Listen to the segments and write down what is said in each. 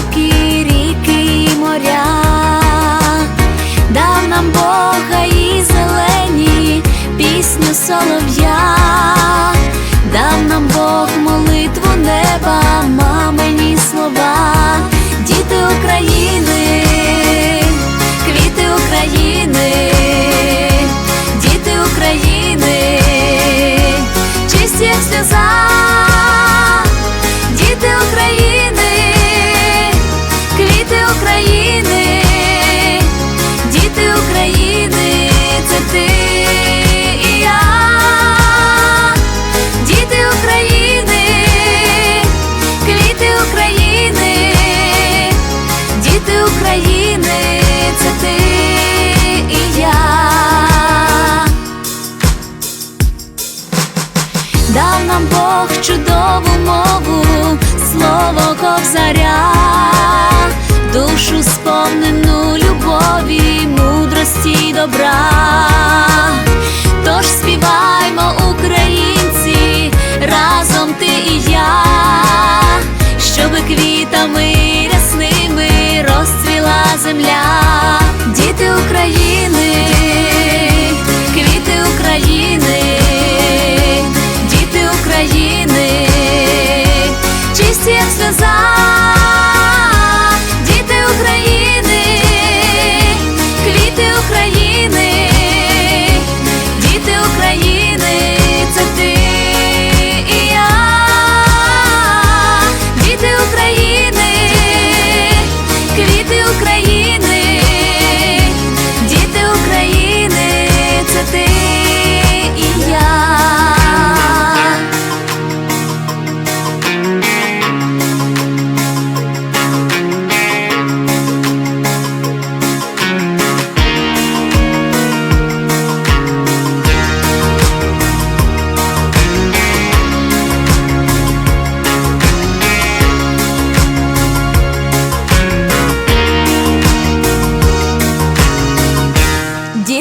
Поки ріки моря. нам Бог чудову мову, слово ковзаря.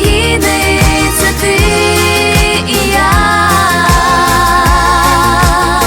України.